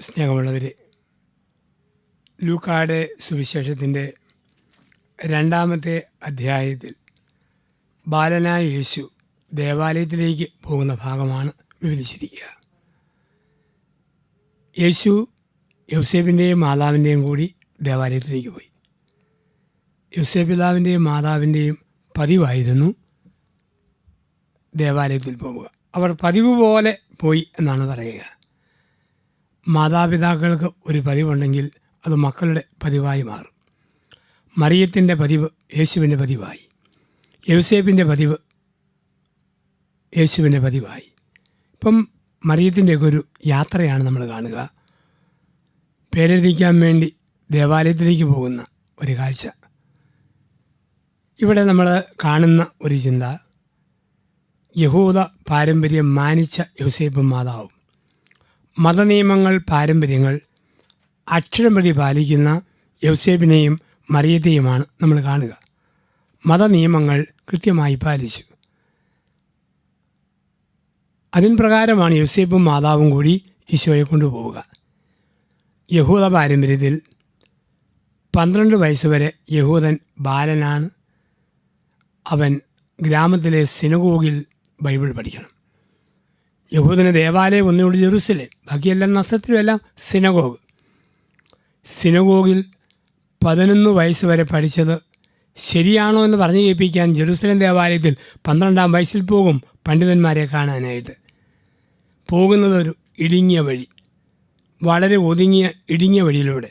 സ്നേഹമുള്ളവരെ ലൂക്കാട് സുവിശേഷത്തിന്റെ രണ്ടാമത്തെ അധ്യായത്തിൽ ബാലനായ യേശു ദേവാലയത്തിലേക്ക് പോകുന്ന ഭാഗമാണ് വിവരിച്ചിരിക്കുക. യേശു യൗസേബിന്റെയും മാതാവിന്റെയും കൂടി ദേവാലയത്തിലേക്ക് പോയി. യൗസേപ്പ് പിതാവിന്റെയും മാതാവിന്റെയും പതിവായിരുന്നു ദേവാലയത്തിൽ പോവുക അവർ പതിവ് പോലെ പോയി എന്നാണ് പറയുക. മാതാപിതാക്കൾക്ക് ഒരു പതിവുണ്ടെങ്കിൽ അത് മക്കളുടെ പതിവായി മാറും. മറിയത്തിന്റെ പതിവ് യേശുവിന്റെ പതിവായി. യൗസേപ്പിന്റെ പതിവ് യേശുവിന്റെ പതിവായി. ഇപ്പം മറിയത്തിന്റെയൊക്കെ ഒരു യാത്രയാണ് നമ്മൾ കാണുക. പേരെഴുതിക്കാൻ വേണ്ടി ദേവാലയത്തിലേക്ക് പോകുന്ന ഒരു കാഴ്ച. ഇവിടെ നമ്മൾ കാണുന്ന ഒരു ചിന്ത. യഹൂദ പാരമ്പര്യം മാനിച്ച യൗസേപ്പും മാതാവും. മതനിയമങ്ങൾ പാരമ്പര്യങ്ങൾ അക്ഷരം പ്രതി പാലിക്കുന്ന യൗസേബിനെയും മറിയത്തെയുമാണ് നമ്മൾ കാണുക. മതനിയമങ്ങൾ കൃത്യമായി പാലിച്ചു. അതിൻ പ്രകാരമാണ് യൗസേബും മാതാവും കൂടി ഈശോയെ കൊണ്ടുപോവുക. യഹൂദ പാരമ്പര്യത്തിൽ പന്ത്രണ്ട് വയസ്സ് വരെ യഹൂദൻ ബാലനാണ്. അവൻ ഗ്രാമത്തിലെ സിനഗോഗിൽ ബൈബിൾ പഠിക്കണം. യഹൂദന് ദേവാലയം ഒന്നുകൂടി ജെറുസലേം ബാക്കിയെല്ലാം നഷ്ടത്തിലുമെല്ലാം സിനഗോഗ്. സിനഗോഗിൽ പതിനൊന്ന് വയസ്സ് വരെ പഠിച്ചത് ശരിയാണോ എന്ന് പറഞ്ഞു കേൾപ്പിക്കാൻ ജെറുസലേം ദേവാലയത്തിൽ പന്ത്രണ്ടാം വയസ്സിൽ പോകും പണ്ഡിതന്മാരെ കാണാനായിട്ട് പോകുന്നതൊരു ഇടുങ്ങിയ വഴി വളരെ ഒതുങ്ങിയ ഇടുങ്ങിയ വഴിയിലൂടെ.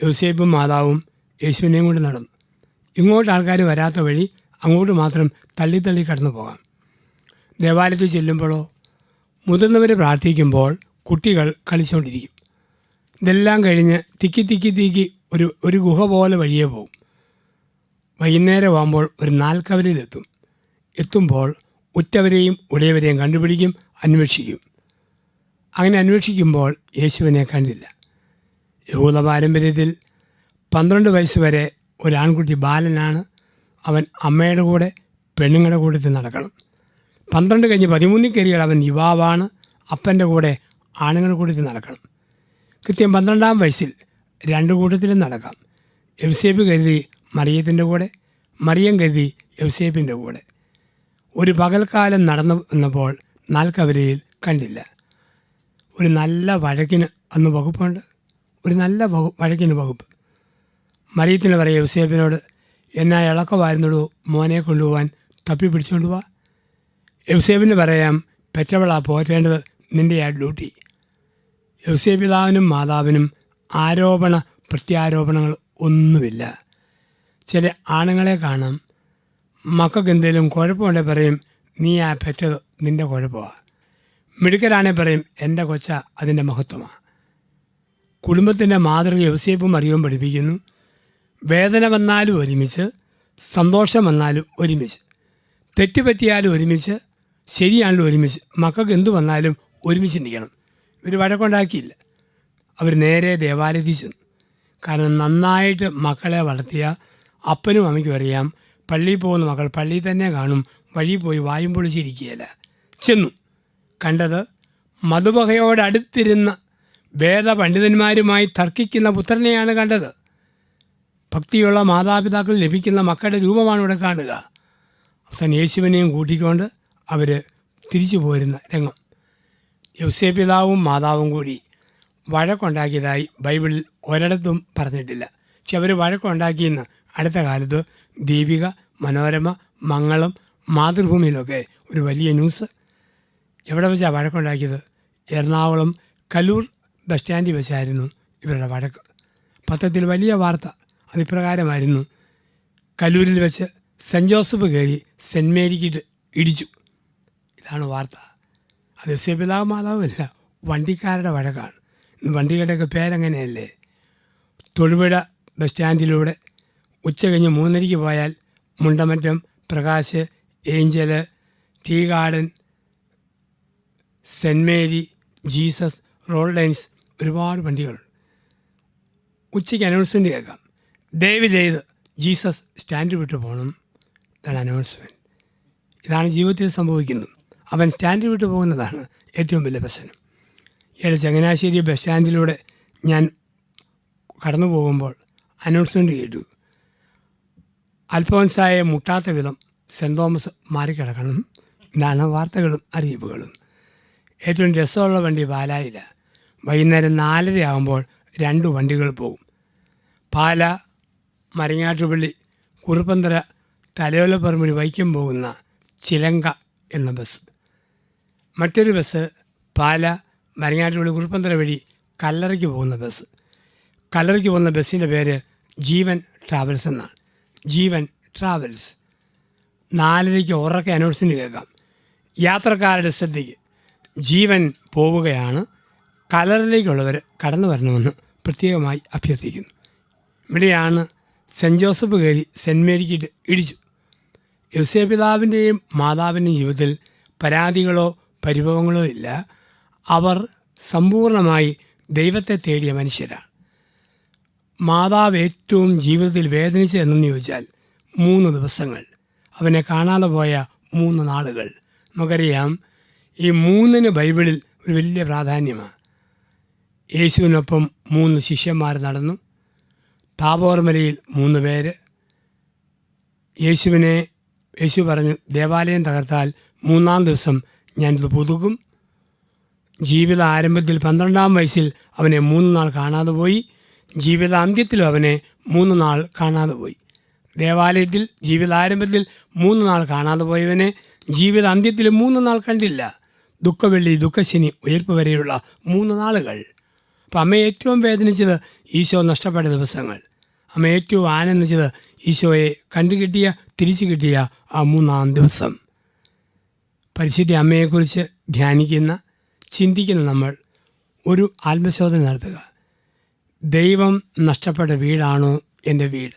യോസേപ്പും മാതാവും യേശുവിനെയും കൊണ്ട് നടന്നു. ഇങ്ങോട്ട് ആൾക്കാർ വരാത്ത വഴി അങ്ങോട്ട് മാത്രം തള്ളി തള്ളി കടന്നു പോകാം. ദേവാലയത്തിൽ ചെല്ലുമ്പോഴോ മുതിർന്നവർ പ്രാർത്ഥിക്കുമ്പോൾ കുട്ടികൾ കളിച്ചുകൊണ്ടിരിക്കും ഇതെല്ലാം കഴിഞ്ഞ് തിക്കി തിക്കി തിക്കി ഒരു ഒരു ഗുഹ പോലെ വഴിയേ പോകും വൈകുന്നേരമാകുമ്പോൾ ഒരു നാൽക്കവലിലെത്തും. എത്തുമ്പോൾ ഉറ്റവരെയും ഉടയവരെയും കണ്ടുപിടിക്കും അന്വേഷിക്കും. അങ്ങനെ അന്വേഷിക്കുമ്പോൾ യേശുവിനെ കണ്ടില്ല. യഹൂദ പാരമ്പര്യത്തിൽ പന്ത്രണ്ട് വയസ്സ് വരെ ഒരാൺകുട്ടി ബാലനാണ്. അവൻ അമ്മയുടെ കൂടെ പെണ്ണുങ്ങളുടെ കൂട്ടത്തിൽ നടക്കണം. പന്ത്രണ്ട് കഴിഞ്ഞ് പതിമൂന്നിൽ കയറിയാൽ അവൻ യുവാവാണ്. അപ്പന്റെ കൂടെ ആണുങ്ങൾ കൂടി നടക്കണം. കൃത്യം പന്ത്രണ്ടാം വയസ്സിൽ രണ്ട് കൂട്ടത്തിലും നടക്കാം. എവ്സേപ്പ് കരുതി മറിയത്തിന്റെ കൂടെ മറിയം കരുതി എവ്സേപ്പിന്റെ കൂടെ. ഒരു പകൽക്കാലം നടന്നു വന്നപ്പോൾ നാൽക്കവരയിൽ കണ്ടില്ല. ഒരു നല്ല വഴക്കിന് അന്ന് വകുപ്പുണ്ട്. ഒരു നല്ല വകു വഴക്കിന് വകുപ്പ്. മറിയത്തിന് പറയാം എൽസേബിനോട് എന്നാ ഇളക്കമായിരുന്നുള്ളൂ മോനെ കൊണ്ടുപോകാൻ തപ്പി പിടിച്ചുകൊണ്ട് യൗസേപ്പിന് പറയാം പെറ്റവളാ പോറ്റേണ്ടത് നിന്റെ ആ ഡ്യൂട്ടി. യൗസേപിതാവിനും മാതാവിനും ആരോപണ പ്രത്യാരോപണങ്ങൾ ഒന്നുമില്ല. ചില ആണുങ്ങളെ കാണാം. മക്കൾക്ക് എന്തെങ്കിലും കുഴപ്പമുണ്ടെങ്കിൽ പറയും നീ ആ പെറ്റത് നിന്റെ കുഴപ്പമാണ് മിടുക്കരാണെ പറയും എന്റെ കൊച്ച അതിന്റെ മഹത്വമാണ് കുടുംബത്തിന്റെ മാതൃക യൗസേപ്പും അറിയവും പഠിപ്പിക്കുന്നു. വേദന വന്നാലും ഒരുമിച്ച് സന്തോഷം വന്നാലും ഒരുമിച്ച് തെറ്റുപറ്റിയാലും ഒരുമിച്ച് ശരിയാണല്ലോ ഒരുമിച്ച്. മക്കൾക്ക് എന്തു വന്നാലും ഒരുമിച്ച് നിൽക്കണം ഇവർ വഴക്കുണ്ടാക്കിയില്ല. അവർ നേരെ ദേവാലയത്തിൽ ചെന്നു. കാരണം നന്നായിട്ട് മക്കളെ വളർത്തിയ അപ്പനും അമ്മയ്ക്കും അറിയാം പള്ളിയിൽ പോകുന്ന മക്കൾ പള്ളിയിൽ തന്നെ കാണും വഴി പോയി വായും പൊളിച്ചിരിക്കുകയില്ല ചെന്നു. കണ്ടത് മധുബഹയോടടുത്തിരുന്ന വേദപണ്ഡിതന്മാരുമായി തർക്കിക്കുന്ന പുത്രനെയാണ് കണ്ടത്. ഭക്തിയുള്ള മാതാപിതാക്കൾ ലഭിക്കുന്ന മക്കളുടെ രൂപമാണ് ഇവിടെ കാണുക. അവസാനം യേശുവിനെയും കൂട്ടിക്കൊണ്ട് അവർ തിരിച്ചു പോരുന്ന രംഗം. യൗസേ പിതാവും മാതാവും കൂടി വഴക്കുണ്ടാക്കിയതായി ബൈബിളിൽ ഒരിടത്തും പറഞ്ഞിട്ടില്ല. പക്ഷെ അവർ വഴക്കുണ്ടാക്കിയെന്ന് അടുത്ത കാലത്ത് ദീപിക മനോരമ മംഗളം മാതൃഭൂമിയിലൊക്കെ ഒരു വലിയ ന്യൂസ്. എവിടെ വെച്ചാണ് വഴക്കുണ്ടാക്കിയത്? എറണാകുളം കലൂർ ബസ് സ്റ്റാൻഡിൽ വെച്ചായിരുന്നു ഇവരുടെ വഴക്ക്. പത്രത്തിൽ വലിയ വാർത്ത അതിപ്രകാരമായിരുന്നു. കലൂരിൽ വെച്ച് സെന്റ് ജോസഫ് കയറി സെന്റ് മേരിക്കിട്ട് ഇടിച്ചു. ഇതാണ് വാർത്ത. അത് പിതാവ് മാതാവല്ല വണ്ടിക്കാരുടെ വഴക്കാണ്. വണ്ടികളുടെയൊക്കെ പേരങ്ങനെയല്ലേ? തൊടുപുഴ ബസ് സ്റ്റാൻഡിലൂടെ ഉച്ച കഴിഞ്ഞ് മൂന്നരയ്ക്ക് പോയാൽ Mundamattam Prakash Angel tea garden Saint Mary Jesus road lines ഒരുപാട് വണ്ടികളുണ്ട്. ഉച്ചയ്ക്ക് അനൗൺസ്മെന്റ് കേൾക്കാം. ദയവ് ചെയ്ത് ജീസസ് സ്റ്റാൻഡ് വിട്ട് പോകണം. ഇതാണ് അനൗൺസ്മെന്റ്. ഇതാണ് ജീവിതത്തിൽ സംഭവിക്കുന്നത്. അവൻ സ്റ്റാൻഡ് വിട്ടു പോകുന്നതാണ് ഏറ്റവും വലിയ പ്രശ്നം. ഇയാൾ ചങ്ങനാശ്ശേരി ബസ് സ്റ്റാൻഡിലൂടെ ഞാൻ കടന്നു പോകുമ്പോൾ അനൗൺസ്മെന്റ് കേട്ടു. അൽഫോൻസായെ മുട്ടാത്ത വിധം സെന്റ് തോമസ് മാറിക്കിടക്കണം. എന്നാണ് വാർത്തകളും അറിയിപ്പുകളും. ഏറ്റവും രസമുള്ള വണ്ടി പാലായില്ല. വൈകുന്നേരം നാലര ആകുമ്പോൾ രണ്ട് വണ്ടികൾ പോകും. പാല മരങ്ങാട്ടുപള്ളി കുറുപ്പന്തര തലയോലപ്പറമ്പിൽ വൈക്കം പോകുന്ന ചിലങ്ക എന്ന ബസ് മറ്റൊരു ബസ് പാല മരങ്ങാട്ടുപള്ളി കുറുപ്പന്തര വഴി കല്ലറയ്ക്ക് പോകുന്ന ബസ്. കല്ലറയ്ക്ക് പോകുന്ന ബസ്സിന്റെ പേര് ജീവൻ ട്രാവൽസ് എന്നാണ്. ജീവൻ ട്രാവൽസ്. നാലരയ്ക്ക് ഉറക്കെ അനൗൺസിന് കേൾക്കാം. യാത്രക്കാരുടെ ശ്രദ്ധയ്ക്ക് ജീവൻ പോവുകയാണ്. കലറിലേക്കുള്ളവർ കടന്നു വരണമെന്ന് പ്രത്യേകമായി അഭ്യർത്ഥിക്കുന്നു. ഇവിടെയാണ് സെന്റ് ജോസഫ് കയറി സെന്റ് മേരിക്ക് ഇടിച്ചു. യൗസേപിതാവിന്റെയും മാതാവിന്റെയും ജീവിതത്തിൽ പരാതികളോ പരിഭവങ്ങളോ ഇല്ല. അവർ സമ്പൂർണമായി ദൈവത്തെ തേടിയ മനുഷ്യരാണ്. മാതാവ് ഏറ്റവും ജീവിതത്തിൽ വേദനിച്ചതെന്നു ചോദിച്ചാൽ മൂന്ന് ദിവസങ്ങൾ. അവനെ കാണാതെ പോയ മൂന്ന് നാളുകൾ. നമുക്കറിയാം ഈ മൂന്നിന് ബൈബിളിൽ ഒരു വലിയ പ്രാധാന്യമാണ്. യേശുവിനൊപ്പം മൂന്ന് ശിഷ്യന്മാർ നടന്നു. താപോർമലയിൽ മൂന്ന് പേര്. യേശുവിനെ യേശു പറഞ്ഞു ദേവാലയം തകർത്താൽ മൂന്നാം ദിവസം ഞാനിത് പുതുക്കും. ജീവിത ആരംഭത്തിൽ പന്ത്രണ്ടാം വയസ്സിൽ അവനെ മൂന്ന് നാൾ കാണാതെ പോയി. ജീവിതാന്ത്യത്തിലും അവനെ മൂന്ന് നാൾ കാണാതെ പോയി. ദേവാലയത്തിൽ ജീവിതാരംഭത്തിൽ മൂന്ന് നാൾ കാണാതെ പോയവനെ ജീവിതാന്ത്യത്തിൽ മൂന്ന് നാൾ കണ്ടില്ല. ദുഃഖവെള്ളി ദുഃഖശനി ഉയർപ്പ് വരെയുള്ള മൂന്ന് നാളുകൾ. അപ്പം അമ്മ ഏറ്റവും വേദനിച്ചത് ഈശോ നഷ്ടപ്പെട്ട ദിവസങ്ങൾ. അമ്മ ഏറ്റവും ആനന്ദിച്ചത് ഈശോയെ കണ്ടുകിട്ടിയ തിരിച്ചു കിട്ടിയ ആ മൂന്നാം ദിവസം. പരിശുദ്ധ അമ്മയെക്കുറിച്ച് ധ്യാനിക്കുന്ന ചിന്തിക്കുന്ന നമ്മൾ ഒരു ആത്മശോധന നടത്തുക. ദൈവം നഷ്ടപ്പെട്ട വീടാണോ എന്റെ വീട്.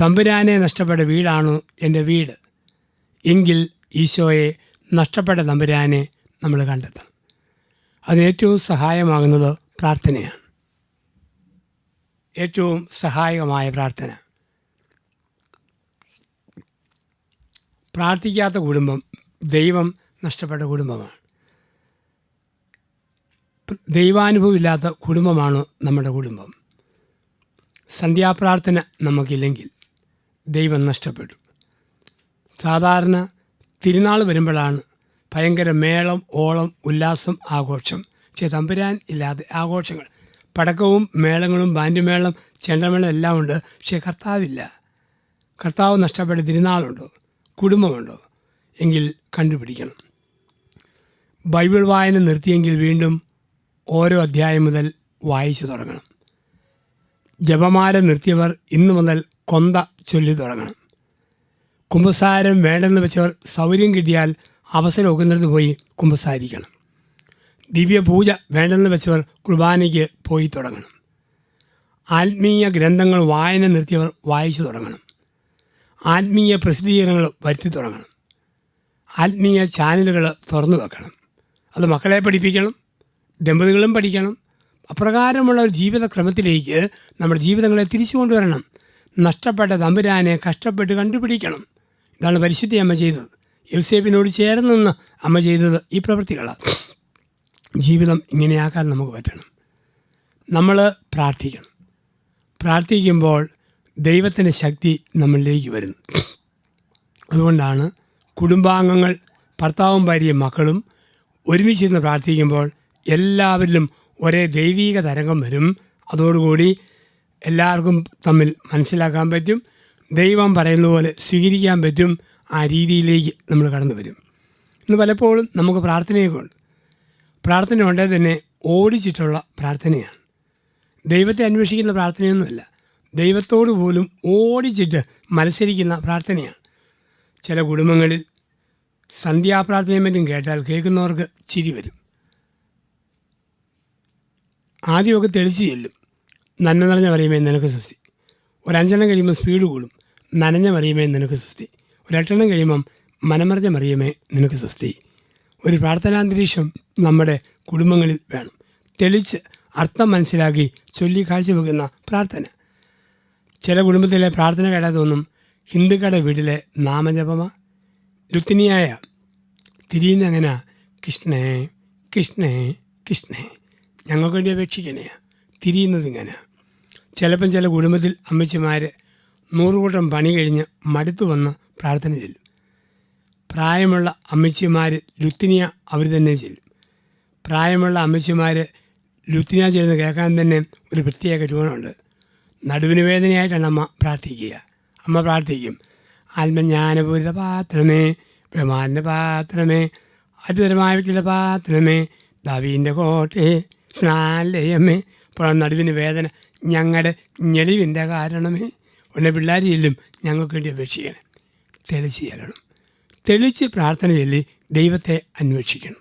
തമ്പുരാനെ നഷ്ടപ്പെട്ട വീടാണോ എന്റെ വീട്. എങ്കിൽ ഈശോയെ നഷ്ടപ്പെട്ട തമ്പുരാനെ നമ്മൾ കണ്ടെത്താം അതിന് ഏറ്റവും സഹായമാകുന്നത് പ്രാർത്ഥനയാണ്. ഏറ്റവും സഹായകമായ പ്രാർത്ഥന. പ്രാർത്ഥിക്കാത്ത കുടുംബം ദൈവം നഷ്ടപ്പെട്ട കുടുംബമാണ്. ദൈവാനുഭവം ഇല്ലാത്ത കുടുംബമാണ് നമ്മുടെ കുടുംബം. സന്ധ്യാപ്രാർത്ഥന നമുക്കില്ലെങ്കിൽ ദൈവം നഷ്ടപ്പെട്ടു. സാധാരണ തിരുനാൾ വരുമ്പോഴാണ് ഭയങ്കര മേളം ഓളം ഉല്ലാസം ആഘോഷം. പക്ഷേ തമ്പുരാൻ ഇല്ലാതെ ആഘോഷങ്ങൾ. പടക്കവും മേളങ്ങളും ബാൻഡുമേളം ചെണ്ടമേളം എല്ലാം ഉണ്ട്. പക്ഷേ കർത്താവില്ല. കർത്താവ് നഷ്ടപ്പെട്ട തിരുനാളുണ്ടോ? കുടുംബമുണ്ടോ? എങ്കിൽ കണ്ടുപിടിക്കണം. ബൈബിൾ വായന നിർത്തിയെങ്കിൽ വീണ്ടും ഓരോ അധ്യായം മുതൽ വായിച്ചു തുടങ്ങണം. ജപമാല നിർത്തിയവർ ഇന്നു മുതൽ കൊന്ത ചൊല്ലി തുടങ്ങണം. കുമ്പസാരം വേണ്ടെന്ന് വെച്ചവർ സൗകര്യം കിട്ടിയാൽ അവസരം ഒക്കുന്നിടത്ത് പോയി കുമ്പസാരിക്കണം. ദിവ്യപൂജ വേണ്ടെന്ന് വെച്ചവർ കുർബാനയ്ക്ക് പോയി തുടങ്ങണം. ആത്മീയ ഗ്രന്ഥങ്ങൾ വായന നിർത്തിയവർ വായിച്ചു തുടങ്ങണം. ആത്മീയ പ്രസിദ്ധീകരണങ്ങൾ വരുത്തി തുടങ്ങണം. ആത്മീയ ചാനലുകൾ തുറന്നു വെക്കണം. അത് മക്കളെ പഠിപ്പിക്കണം ദമ്പതികളും പഠിക്കണം. അപ്രകാരമുള്ള ഒരു ജീവിതക്രമത്തിലേക്ക് നമ്മുടെ ജീവിതങ്ങളെ തിരിച്ചു കൊണ്ടുവരണം. നഷ്ടപ്പെട്ട തമ്പുരാനെ കഷ്ടപ്പെട്ട് കണ്ടുപിടിക്കണം. ഇതാണ് പരിശുദ്ധി അമ്മ ചെയ്തത്. യുസേഫിനോട് ചേർന്ന് നിന്ന് അമ്മ ചെയ്തത് ഈ പ്രവൃത്തികളാണ്. ജീവിതം ഇങ്ങനെയാക്കാൻ നമുക്ക് പറ്റണം. നമ്മൾ പ്രാർത്ഥിക്കണം. പ്രാർത്ഥിക്കുമ്പോൾ ദൈവത്തിന്റെ ശക്തി നമ്മളിലേക്ക് വരുന്നു. അതുകൊണ്ടാണ് കുടുംബാംഗങ്ങൾ ഭർത്താവും ഭാര്യയും മക്കളും ഒരുമിച്ചിരുന്ന് പ്രാർത്ഥിക്കുമ്പോൾ എല്ലാവരിലും ഒരേ ദൈവീക തരംഗം വരും. അതോടുകൂടി എല്ലാവർക്കും തമ്മിൽ മനസ്സിലാക്കാൻ പറ്റും ദൈവം പറയുന്ന പോലെ സ്വീകരിക്കാൻ പറ്റും ആ രീതിയിലേക്ക് നമ്മൾ കടന്നു വരും. ഇന്ന് പലപ്പോഴും നമുക്ക് പ്രാർത്ഥനയൊക്കെ ഉണ്ട് പ്രാർത്ഥന ഉണ്ടെങ്കിൽ തന്നെ ഓടിച്ചിട്ടുള്ള പ്രാർത്ഥനയാണ്. ദൈവത്തെ അന്വേഷിക്കുന്ന പ്രാർത്ഥനയൊന്നുമല്ല ദൈവത്തോട് പോലും ഓടിച്ചിട്ട് മത്സരിക്കുന്ന പ്രാർത്ഥനയാണ്. ചില കുടുംബങ്ങളിൽ സന്ധ്യാപ്രാർത്ഥനയും കേട്ടാൽ കേൾക്കുന്നവർക്ക് ചിരി വരും. ആദ്യമൊക്കെ തെളിച്ച് ചെല്ലും. നന്മ നിറഞ്ഞ പറയുമേ നിനക്ക് സ്വസ്തി. ഒരഞ്ചെണ്ണം കഴിയുമ്പോൾ സ്പീഡ് കൂടും. നനഞ്ഞ മറിയുമേ നിനക്ക് സ്വസ്തി. ഒരെട്ടെണ്ണം കഴിയുമ്പം മനമറിഞ്ഞ മറിയുമേ നിനക്ക് സ്വസ്തി. ഒരു പ്രാർത്ഥനാന്തരീക്ഷം നമ്മുടെ കുടുംബങ്ങളിൽ വേണം. തെളിച്ച് അർത്ഥം മനസ്സിലാക്കി ചൊല്ലി കാഴ്ചവെക്കുന്ന പ്രാർത്ഥന. ചില കുടുംബത്തിലെ പ്രാർത്ഥന കേട്ടാൽ തോന്നും ഹിന്ദുക്കളുടെ വീട്ടിലെ നാമജപമ. രുത്തിനിയായ തിരിയുന്നങ്ങന കൃഷ്ണേ കൃഷ്ണേ കൃഷ്ണേ. ഞങ്ങൾക്ക് വേണ്ടി അപേക്ഷിക്കണേ. തിരിയുന്നത് ഇങ്ങനെ. ചിലപ്പം ചില കുടുംബത്തിൽ അമ്മച്ചിമാർ നൂറുകൂട്ടം പണി കഴിഞ്ഞ് മടുത്തു വന്ന് പ്രാർത്ഥന ചെല്ലും. പ്രായമുള്ള അമ്മച്ചിമാർ ലുത്തിനിയ അവർ തന്നെ ചെല്ലും. പ്രായമുള്ള അമ്മച്ചിമാർ ലുത്തിനിയ ചെല്ലുന്ന കേൾക്കാൻ തന്നെ ഒരു പ്രത്യേക രൂപമുണ്ട് നടുവിന് വേദനയായിട്ടാണ് അമ്മ പ്രാർത്ഥിക്കുക. അമ്മ പ്രാർത്ഥിക്കും. ആത്മജ്ഞാനപൂരിത പാത്രമേ ബ്രഹ്മാന്റെ പാത്രമേ അത്ഭുതമായ വ്യക്തിയുടെ പാത്രമേ ദവീന്റെ കോട്ടയെ സ്നാലയമേ പുറം നടുവിന് വേദന ഞങ്ങളുടെ ഞെളിവിന്റെ കാരണമേ ഉടനെ പിള്ളേർ ഞങ്ങൾക്ക് വേണ്ടി അപേക്ഷിക്കണം. തെളിച്ച് ചെല്ലണം. തെളിച്ച് പ്രാർത്ഥന ചൊല്ലി ദൈവത്തെ അന്വേഷിക്കണം.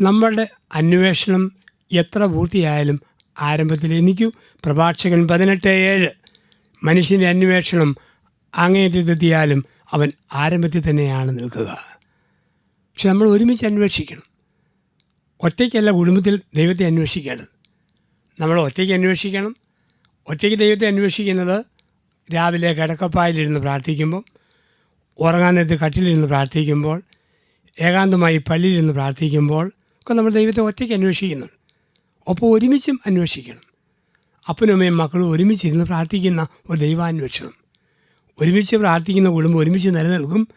നമ്മളുടെ അന്വേഷണം എത്ര പൂർത്തിയായാലും ആരംഭത്തിൽ എനിക്കു പ്രഭാഷകൻ പതിനെട്ട് ഏഴ്. മനുഷ്യന്റെ അന്വേഷണം അങ്ങേറ്റത്തെത്തിയാലും അവൻ ആരംഭത്തിൽ തന്നെയാണ് നിൽക്കുക. പക്ഷെ നമ്മൾ ഒരുമിച്ച് അന്വേഷിക്കണം. ഒറ്റയ്ക്കല്ല കുടുംബത്തിൽ ദൈവത്തെ അന്വേഷിക്കേണ്ടത്. നമ്മൾ ഒറ്റയ്ക്ക് അന്വേഷിക്കണം. ഒറ്റയ്ക്ക് ദൈവത്തെ അന്വേഷിക്കുന്നത് രാവിലെ കിടക്കപ്പായിലിരുന്ന് പ്രാർത്ഥിക്കുമ്പോൾ ഉറങ്ങാൻ നേരത്ത് കട്ടിലിരുന്ന് പ്രാർത്ഥിക്കുമ്പോൾ ഏകാന്തമായി പള്ളിയിലിരുന്ന് പ്രാർത്ഥിക്കുമ്പോൾ ഒക്കെ നമ്മൾ ദൈവത്തെ ഒറ്റയ്ക്ക് അന്വേഷിക്കുന്നുണ്ട്. ഒപ്പം ഒരുമിച്ചും അന്വേഷിക്കണം. അപ്പനും അമ്മയും മക്കളും ഒരുമിച്ചിരുന്ന് പ്രാർത്ഥിക്കുന്ന ഒരു ദൈവാന്വേഷണം. ഒരുമിച്ച് പ്രാർത്ഥിക്കുന്ന കുടുംബം ഒരുമിച്ച് നിലനിൽക്കും.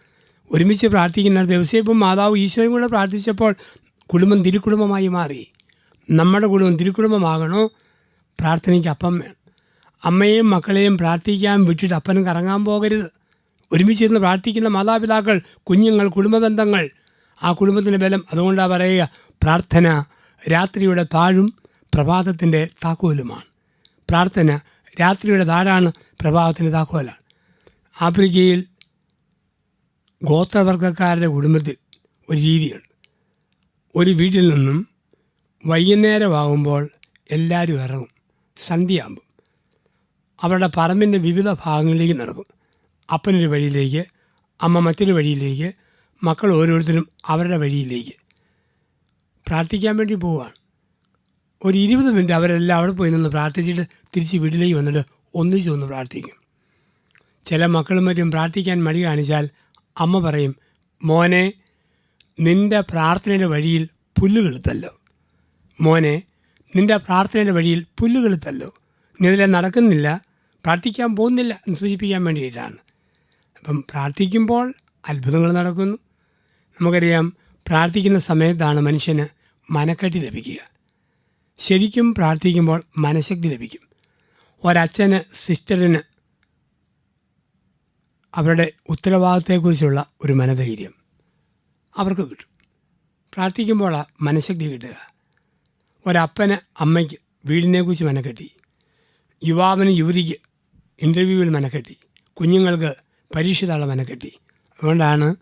ഒരുമിച്ച് പ്രാർത്ഥിക്കുന്ന ദിവസേപ്പം മാതാവ് ഈശോയും കൂടെ പ്രാർത്ഥിച്ചപ്പോൾ കുടുംബം തിരുക്കുടുംബമായി മാറി. നമ്മുടെ കുടുംബം തിരുക്കുടുംബമാകണോ? പ്രാർത്ഥനയ്ക്ക് അപ്പം വേണം. അമ്മയെയും മക്കളെയും പ്രാർത്ഥിക്കാൻ വിട്ടിട്ട് അപ്പനും കറങ്ങാൻ പോകരുത്. ഒരുമിച്ചിരുന്ന് പ്രാർത്ഥിക്കുന്ന മാതാപിതാക്കൾ കുഞ്ഞുങ്ങൾ കുടുംബ ബന്ധങ്ങൾ ആ കുടുംബത്തിന്റെ ബലം അതുകൊണ്ടാണ് പറയുക പ്രാർത്ഥന രാത്രിയുടെ താഴും പ്രഭാതത്തിന്റെ താക്കോലുമാണ്. പ്രാർത്ഥന രാത്രിയുടെ താഴാണ് പ്രഭാതത്തിന്റെ താക്കോലാണ്. ആഫ്രിക്കയിൽ ഗോത്രവർഗക്കാരുടെ കുടുംബത്തിൽ ഒരു രീതിയുണ്ട്. ഒരു വീട്ടിൽ നിന്നും വൈകുന്നേരമാകുമ്പോൾ എല്ലാവരും ഇറങ്ങും. സന്ധ്യയാകുമ്പം അവരുടെ പറമ്പിന്റെ വിവിധ ഭാഗങ്ങളിലേക്ക് നടക്കും. അപ്പനൊരു വഴിയിലേക്ക് അമ്മ മറ്റൊരു വഴിയിലേക്ക് മക്കൾ ഓരോരുത്തരും അവരുടെ വഴിയിലേക്ക് പ്രാർത്ഥിക്കാൻ വേണ്ടി പോവുകയാണ്. ഒരു ഇരുപത് മിനിറ്റ് അവരെല്ലാം അവിടെ പോയി നിന്ന് പ്രാർത്ഥിച്ചിട്ട് തിരിച്ച് വീട്ടിലേക്ക് വന്നിട്ട് ഒന്നിച്ച് ഒന്ന് പ്രാർത്ഥിക്കും. ചില മക്കളും മറ്റും പ്രാർത്ഥിക്കാൻ മടി കാണിച്ചാൽ അമ്മ പറയും മോനെ നിന്റെ പ്രാർത്ഥനയുടെ വഴിയിൽ പുല്ലുകെളുത്തല്ലോ മോനെ നിന്റെ പ്രാർത്ഥനയുടെ വഴിയിൽ പുല്ലുകെളുത്തല്ലോ നീ ഇതിലെ നടക്കുന്നില്ല പ്രാർത്ഥിക്കാൻ പോകുന്നില്ല എന്ന് സൂചിപ്പിക്കാൻ വേണ്ടിയിട്ടാണ്. അപ്പം പ്രാർത്ഥിക്കുമ്പോൾ അത്ഭുതങ്ങൾ നടക്കുന്നു. നമുക്കറിയാം പ്രാർത്ഥിക്കുന്ന സമയത്താണ് മനുഷ്യന് മനക്കെട്ടി ലഭിക്കുക. ശരിക്കും പ്രാർത്ഥിക്കുമ്പോൾ മനഃശക്തി ലഭിക്കും. ഒരച്ഛന് സിസ്റ്ററിന് അവരുടെ ഉത്തരവാദിത്തത്തെക്കുറിച്ചുള്ള ഒരു മനധൈര്യം അവർക്ക് കിട്ടും. പ്രാർത്ഥിക്കുമ്പോഴാണ് മനഃശക്തി കിട്ടുക. ഒരപ്പന് അമ്മയ്ക്ക് വീടിനെക്കുറിച്ച് മനക്കെട്ടി. യുവാവിന് യുവതിക്ക് ഇന്റർവ്യൂവിൽ മനക്കെട്ടി. കുഞ്ഞുങ്ങൾക്ക് പരീക്ഷ തള്ള മനക്കെട്ടി. അതുകൊണ്ടാണ്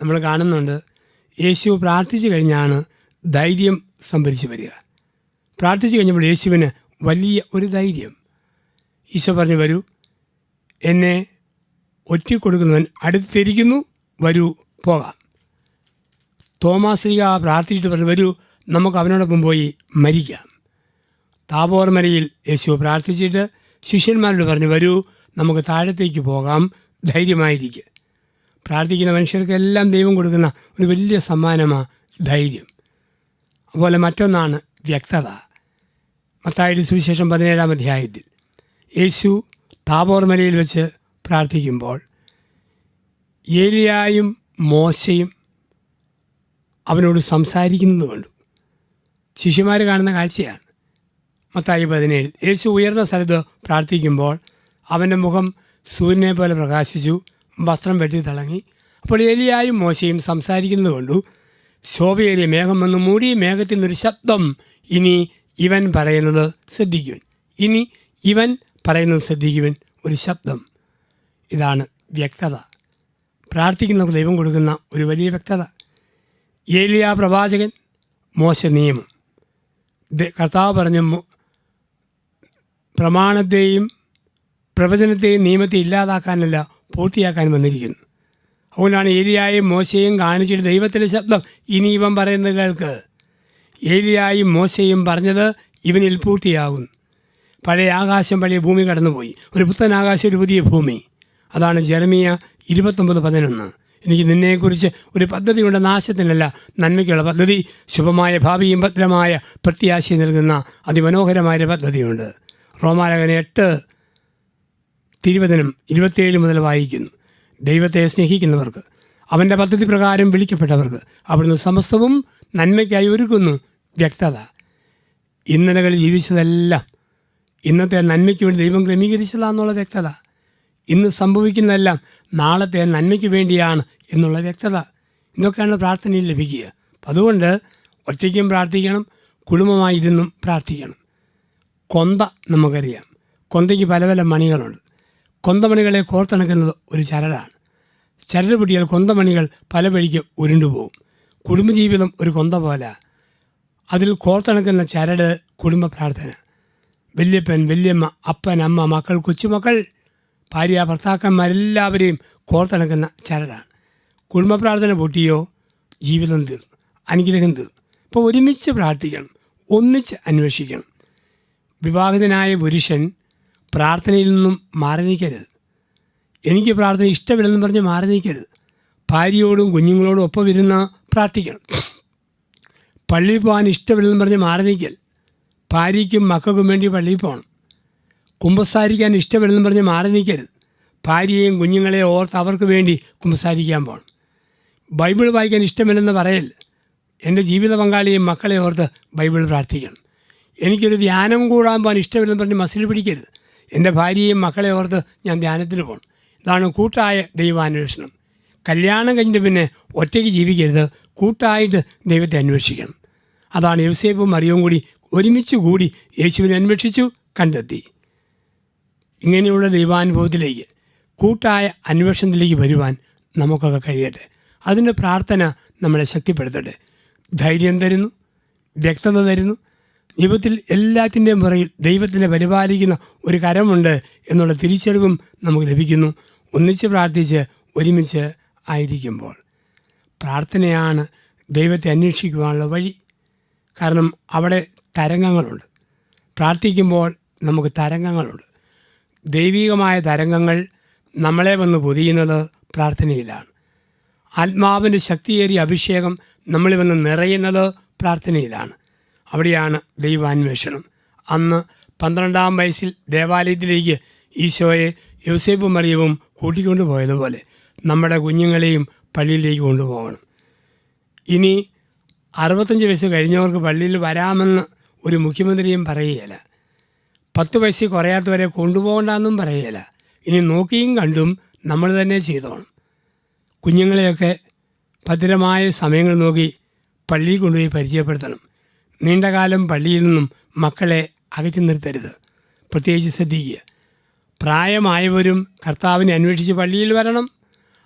നമ്മൾ കാണുന്നുണ്ട് യേശു പ്രാർത്ഥിച്ചു കഴിഞ്ഞാണ് ധൈര്യം സംഭരിച്ചു വരിക. പ്രാർത്ഥിച്ചു കഴിഞ്ഞപ്പോൾ യേശുവിന് വലിയ ഒരു ധൈര്യം. ഈശോ പറഞ്ഞു വരൂ എന്നെ ഒറ്റിക്കൊടുക്കുന്നവൻ അടുത്തിരിക്കുന്നു വരൂ പോകാം. തോമാശ്രീക പ്രാർത്ഥിച്ചിട്ട് പറഞ്ഞു വരൂ നമുക്ക് അവനോടൊപ്പം പോയി മരിക്കാം. താപോർ മലയിൽ യേശു പ്രാർത്ഥിച്ചിട്ട് ശിഷ്യന്മാരോട് പറഞ്ഞു വരൂ നമുക്ക് താഴത്തേക്ക് പോകാം ധൈര്യമായിരിക്കുക പ്രാർത്ഥിക്കുന്ന മനുഷ്യർക്കെല്ലാം ദൈവം കൊടുക്കുന്ന ഒരു വലിയ സമ്മാനമാണ് ധൈര്യം. അതുപോലെ മറ്റൊന്നാണ് വ്യക്തത. മത്തായുടെ സുവിശേഷം പതിനേഴാം അധ്യായത്തിൽ യേശു താബോർ മലയിൽ വെച്ച് പ്രാർത്ഥിക്കുമ്പോൾ ഏലിയായും മോശയും അവനോട് സംസാരിക്കുന്നത് കണ്ടു. ശിഷ്യന്മാർ കാണുന്ന കാഴ്ചയാണ്. മത്തായി പതിനേഴ് യേശു ഉയർന്ന സ്ഥലത്ത് പ്രാർത്ഥിക്കുമ്പോൾ അവന്റെ മുഖം സൂര്യനെ പോലെ പ്രകാശിച്ചു വസ്ത്രം വെട്ടി തിളങ്ങി. അപ്പോൾ എലിയായും മോശയും സംസാരിക്കുന്നത് കൊണ്ടു. ശോഭയേറിയ മേഘം വന്ന്. മൂടി മേഘത്തിൽ നിന്നൊരു ശബ്ദം ഇനി ഇവൻ പറയുന്നത് ശ്രദ്ധിക്കുവൻ. ഇനി ഇവൻ പറയുന്നത് ശ്രദ്ധിക്കുവൻ ഒരു ശബ്ദം. ഇതാണ് വ്യക്തത. പ്രാർത്ഥിക്കുന്നവർക്ക് ദൈവം കൊടുക്കുന്ന ഒരു വലിയ വ്യക്തത. ഏലിയ പ്രവാചകൻ മോശ നിയമം. കർത്താവ് പറഞ്ഞ പ്രമാണത്തെയും പ്രവചനത്തെയും നിയമത്തെ ഇല്ലാതാക്കാനല്ല പൂർത്തിയാക്കാൻ വന്നിരിക്കുന്നു. അതുകൊണ്ടാണ് ഏലിയായും മോശയും കാണിച്ചിട്ട് ദൈവത്തിന്റെ ശബ്ദം ഇനി ഇവൻ പറയുന്നത് കേൾക്ക്. ഏലിയായും മോശയും പറഞ്ഞത് ഇവനിൽ പൂർത്തിയാകും. പഴയ ആകാശം പഴയ ഭൂമി കടന്നുപോയി. ഒരു പുത്തൻ ആകാശം ഒരു പുതിയ ഭൂമി. അതാണ് ജെറമിയ ഇരുപത്തൊമ്പത് പതിനൊന്ന്. എനിക്ക് നിന്നെക്കുറിച്ച് ഒരു പദ്ധതിയുടെ നാശത്തിനല്ല നന്മയ്ക്കുള്ള പദ്ധതി. ശുഭമായ ഭാവിയും ഭദ്രമായ പ്രത്യാശ നൽകുന്ന അതിമനോഹരമായ പദ്ധതിയുണ്ട്. റോമാലകന് എട്ട് തിരുവചനം ഇരുപത്തിയേഴ് മുതൽ വായിക്കുന്നു. ദൈവത്തെ സ്നേഹിക്കുന്നവർക്ക് അവന്റെ പദ്ധതി പ്രകാരം വിളിക്കപ്പെട്ടവർക്ക് അവിടുന്ന് സമസ്തവും നന്മയ്ക്കായി ഒരുക്കുന്നു. വ്യക്തത. ഇന്നലകളിൽ ജീവിച്ചതെല്ലാം ഇന്നത്തെ നന്മയ്ക്ക് വേണ്ടി ദൈവം ക്രമീകരിച്ചതാണെന്നുള്ള വ്യക്തത. ഇന്ന് സംഭവിക്കുന്നതെല്ലാം നാളത്തെ നന്മയ്ക്ക് വേണ്ടിയാണ് എന്നുള്ള വ്യക്തത. ഇതൊക്കെയാണ് പ്രാർത്ഥനയിൽ ലഭിക്കുക. അപ്പം അതുകൊണ്ട് ഒറ്റയ്ക്കും പ്രാർത്ഥിക്കണം കുടുംബമായിരുന്നും പ്രാർത്ഥിക്കണം. കൊന്ത നമുക്കറിയാം. കൊന്തയ്ക്ക് പല പല മണികളുണ്ട്. കൊന്തമണികളെ കോർത്തിണക്കുന്നത് ഒരു ചരടാണ്. ചരട് പൊട്ടിയാൽ കൊന്തമണികൾ പല വഴിക്ക് ഉരുണ്ടുപോകും. കുടുംബജീവിതം ഒരു കൊന്ത പോലെ. അതിൽ കോർത്തിണക്കുന്ന ചരട് കുടുംബ പ്രാർത്ഥന. വല്യപ്പൻ വല്യമ്മ അപ്പൻ അമ്മ മക്കൾ കൊച്ചുമക്കൾ ഭാര്യ ഭർത്താക്കന്മാരെല്ലാവരെയും കോർത്തിണക്കുന്ന ചരടാണ്. കുടുംബ പ്രാർത്ഥന പൊട്ടിയോ ജീവിതം തീർന്നു. അനുഗ്രഹം തീർന്നു. ഇപ്പോൾ ഒരുമിച്ച് പ്രാർത്ഥിക്കണം. ഒന്നിച്ച് അന്വേഷിക്കണം. വിവാഹിതനായ പുരുഷൻ പ്രാർത്ഥനയിൽ നിന്നും മാറി നിൽക്കരുത്. എനിക്ക് പ്രാർത്ഥന ഇഷ്ടമില്ലെന്ന് പറഞ്ഞ് മാറി നിൽക്കരുത്. ഭാര്യയോടും കുഞ്ഞുങ്ങളോടും ഒപ്പം ഇരുന്ന് പ്രാർത്ഥിക്കണം. പള്ളിയിൽ പോകാൻ ഇഷ്ടമില്ലെന്ന് പറഞ്ഞ് മാറി നിൽക്കൽ ഭാര്യയ്ക്കും മക്കൾക്കും വേണ്ടി പള്ളിയിൽ പോകണം. കുമ്പസാരിക്കാൻ ഇഷ്ടമില്ലെന്ന് പറഞ്ഞ് മാറി നിൽക്കരുത് ഭാര്യയെയും കുഞ്ഞുങ്ങളെയും ഓർത്ത് അവർക്ക് വേണ്ടി കുമ്പസാരിക്കാൻ പോകണം. ബൈബിൾ വായിക്കാൻ ഇഷ്ടമില്ലെന്ന് പറയൽ എന്റെ ജീവിത പങ്കാളിയെയും മക്കളെ ഓർത്ത് ബൈബിൾ പ്രാർത്ഥിക്കണം. എനിക്കൊരു ധ്യാനം കൂടാൻ പോകാൻ ഇഷ്ടമില്ലെന്ന് പറഞ്ഞ് മസിൽ പിടിക്കരുത്. എന്റെ ഭാര്യയെയും മക്കളെ ഓർത്ത് ഞാൻ ധ്യാനത്തിന് പോകണം. ഇതാണ് കൂട്ടായ ദൈവാന്വേഷണം. കല്യാണം കഴിഞ്ഞിട്ട് പിന്നെ ഒറ്റയ്ക്ക് ജീവിക്കരുത്. കൂട്ടായിട്ട് ദൈവത്തെ അന്വേഷിക്കണം. അതാണ് യോസേപ്പും മറിയവും കൂടി ഒരുമിച്ച് കൂടി യേശുവിനെ അന്വേഷിച്ചു കണ്ടെത്തി. ഇങ്ങനെയുള്ള ദൈവാനുഭവത്തിലേക്ക് കൂട്ടായ അന്വേഷണത്തിലേക്ക് വരുവാൻ നമുക്കൊക്കെ കഴിയട്ടെ. അതിന്റെ പ്രാർത്ഥന നമ്മളെ ശക്തിപ്പെടുത്തട്ടെ. ധൈര്യം തരുന്നു വ്യക്തത തരുന്നു. ജീവിതത്തിൽ എല്ലാത്തിന്റെയും പുറകിൽ ദൈവത്തിനെ പരിപാലിക്കുന്ന ഒരു കരമുണ്ട് എന്നുള്ള തിരിച്ചറിവും നമുക്ക് ലഭിക്കുന്നു. ഒന്നിച്ച് പ്രാർത്ഥിച്ച് ഒരുമിച്ച് ആയിരിക്കുമ്പോൾ പ്രാർത്ഥനയാണ് ദൈവത്തെ അന്വേഷിക്കുവാനുള്ള വഴി. കാരണം അവിടെ തരംഗങ്ങളുണ്ട്. പ്രാർത്ഥിക്കുമ്പോൾ നമുക്ക് തരംഗങ്ങളുണ്ട്. ദൈവികമായ തരംഗങ്ങൾ നമ്മളെ വന്ന് പൊതിയുന്നത് പ്രാർത്ഥനയിലാണ്. ആത്മാവിന്റെ ശക്തിയേറിയ അഭിഷേകം നമ്മളിൽ വന്ന് നിറയുന്നത് പ്രാർത്ഥനയിലാണ്. അവിടെയാണ് ദൈവാന്വേഷണം. അന്ന് പന്ത്രണ്ടാം വയസ്സിൽ ദേവാലയത്തിലേക്ക് ഈശോയെ യോസേപ്പും മറിയവും കൂട്ടിക്കൊണ്ടു പോയതുപോലെ നമ്മുടെ കുഞ്ഞുങ്ങളെയും പള്ളിയിലേക്ക് കൊണ്ടുപോകണം. ഇനി അറുപത്തഞ്ച് വയസ്സ് കഴിഞ്ഞവർക്ക് പള്ളിയിൽ വരാമെന്ന് ഒരു മുഖ്യമന്ത്രിയും പറയുകയില്ല. പത്ത് വയസ്സിൽ കുറയാത്തവരെ കൊണ്ടുപോകണ്ടെന്നും പറയുകയില്ല. ഇനി നോക്കിയും കണ്ടും നമ്മൾ തന്നെ ചെയ്തോണം. കുഞ്ഞുങ്ങളെയൊക്കെ ഭദ്രമായ സമയങ്ങൾ നോക്കി പള്ളിയിൽ കൊണ്ടുപോയി പരിചയപ്പെടുത്തണം. നീണ്ടകാലം പള്ളിയിൽ നിന്നും മക്കളെ അകറ്റി നിർത്തരുത്. പ്രത്യേകിച്ച് ശ്രദ്ധിക്കുക. പ്രായമായവരും കർത്താവിനെ അന്വേഷിച്ച് പള്ളിയിൽ വരണം.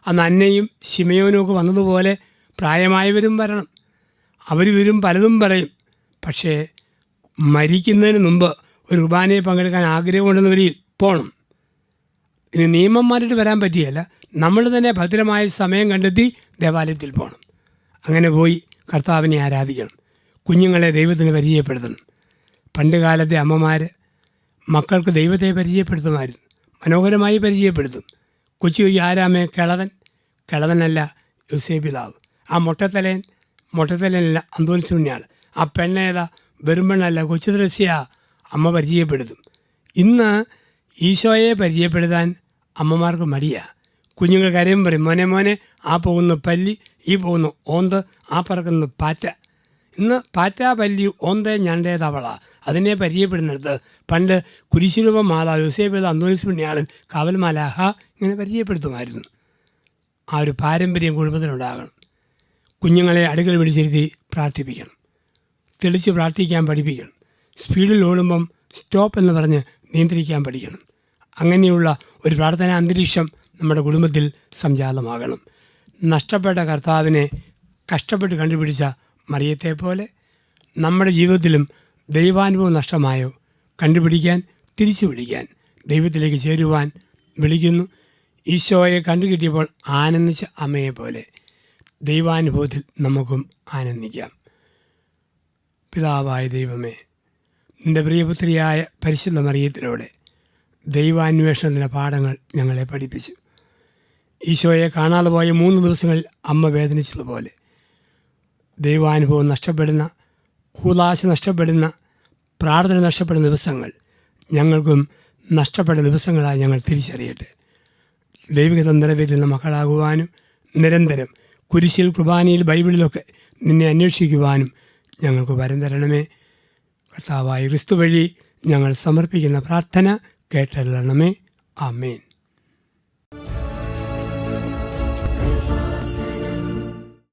അന്ന് അന്നയും ശിമയോനുമൊക്കെ വന്നതുപോലെ പ്രായമായവരും വരണം. അവർ വരും പലതും പറയും. പക്ഷേ മരിക്കുന്നതിന് മുമ്പ് ഒരു കുർബാനയെ പങ്കെടുക്കാൻ ആഗ്രഹമുണ്ടെന്നവരിൽ പോകണം ഇനി നിയമന്മാരായിട്ട് വരാൻ പറ്റിയല്ല. നമ്മൾ തന്നെ ഭദ്രമായ സമയം കണ്ടെത്തി ദേവാലയത്തിൽ പോകണം അങ്ങനെ പോയി കർത്താവിനെ ആരാധിക്കണം. കുഞ്ഞുങ്ങളെ ദൈവത്തിന് പരിചയപ്പെടുത്തണം. പണ്ട് കാലത്തെ അമ്മമാർ മക്കൾക്ക് ദൈവത്തെ പരിചയപ്പെടുത്തുമായിരുന്നു. മനോഹരമായി പരിചയപ്പെടുത്തും. കൊച്ചു ആരാമേ കിളവൻ? കിളവനല്ല യുസേബിതാവ് ആ മൊട്ടത്തലേൻ മൊട്ടത്തലേനല്ല അന്തോലിസുണ്ണിയാൾ ആ പെണ്ണേതാ വെറുമ്പെണ്ണല്ല കൊച്ചു ദൃശ്യ അമ്മ പരിചയപ്പെടുത്തും. ഇന്ന് ഈശോയെ പരിചയപ്പെടുത്താൻ അമ്മമാർക്ക് മടിയാണ് കുഞ്ഞുങ്ങൾ കരയും പറയും മോനെ മോനെ ആ പോകുന്ന പല്ലി ഈ പോകുന്നു ഓന്ത് ആ പറക്കുന്ന പാറ്റ. ഇന്ന് പാറ്റ പല്ലി ഓന്ത ഞണ്ടേ തവള അതിനെ പരിചയപ്പെടുന്നിടത്ത് പണ്ട് കുരിശുരൂപ മാതാവ് യുസേബിത അന്തോണിസ് പുണ്യാളൻ കാവൽമാലാഹ ഇങ്ങനെ പരിചയപ്പെടുത്തുമായിരുന്നു. ആ ഒരു പാരമ്പര്യം കുടുംബത്തിനുണ്ടാകണം. കുഞ്ഞുങ്ങളെ അടുക്കൽ പിടിച്ചിരുത്തി പ്രാർത്ഥിപ്പിക്കണം. തെളിച്ച് പ്രാർത്ഥിക്കാൻ പഠിപ്പിക്കണം. സ്പീഡിൽ ഓടുമ്പം സ്റ്റോപ്പ് എന്ന് പറഞ്ഞ് നിയന്ത്രിക്കാൻ പഠിക്കണം. അങ്ങനെയുള്ള ഒരു പ്രാർത്ഥനാ അന്തരീക്ഷം നമ്മുടെ കുടുംബത്തിൽ സംജാതമാകണം. നഷ്ടപ്പെട്ട കർത്താവിനെ കഷ്ടപ്പെട്ട് കണ്ടുപിടിച്ച മറിയത്തെ പോലെ നമ്മുടെ ജീവിതത്തിലും ദൈവാനുഭവം നഷ്ടമായോ? കണ്ടുപിടിക്കാൻ തിരിച്ചു വിളിക്കാൻ ദൈവത്തിലേക്ക് ചേരുവാൻ വിളിക്കുന്നു. ഈശോയെ കണ്ടുകിട്ടിയപ്പോൾ ആനന്ദിച്ച അമ്മയെ പോലെ ദൈവാനുഭവത്തിൽ നമുക്കും ആനന്ദിക്കാം. പിതാവായ ദൈവമേ നിന്റെ പ്രിയപുത്രിയായ പരിശുദ്ധ മറിയത്തിലൂടെ ദൈവാന്വേഷണത്തിന്റെ പാഠങ്ങൾ ഞങ്ങളെ പഠിപ്പിച്ചു. ഈശോയെ കാണാതെ പോയ മൂന്ന് ദിവസങ്ങളിൽ അമ്മ വേദനിച്ചതുപോലെ ദൈവാനുഭവം നഷ്ടപ്പെടുന്ന കൂതാശ നഷ്ടപ്പെടുന്ന പ്രാർത്ഥന നഷ്ടപ്പെടുന്ന ദിവസങ്ങൾ ഞങ്ങൾക്കും നഷ്ടപ്പെട്ട ദിവസങ്ങളായി ഞങ്ങൾ തിരിച്ചറിയട്ടെ. ദൈവിക തന്ത്രവേദിയിൽ മക്കളാകുവാനും നിരന്തരം കുരിശിൽ കുർബാനയിൽ ബൈബിളിലൊക്കെ നിന്നെ അന്വേഷിക്കുവാനും ഞങ്ങൾക്ക് വരം തരണമേ. കർത്താവായ ക്രിസ്തു വഴി ഞങ്ങൾ സമർപ്പിക്കുന്ന പ്രാർത്ഥന കേട്ടല്ലണമേ ആമേൻ.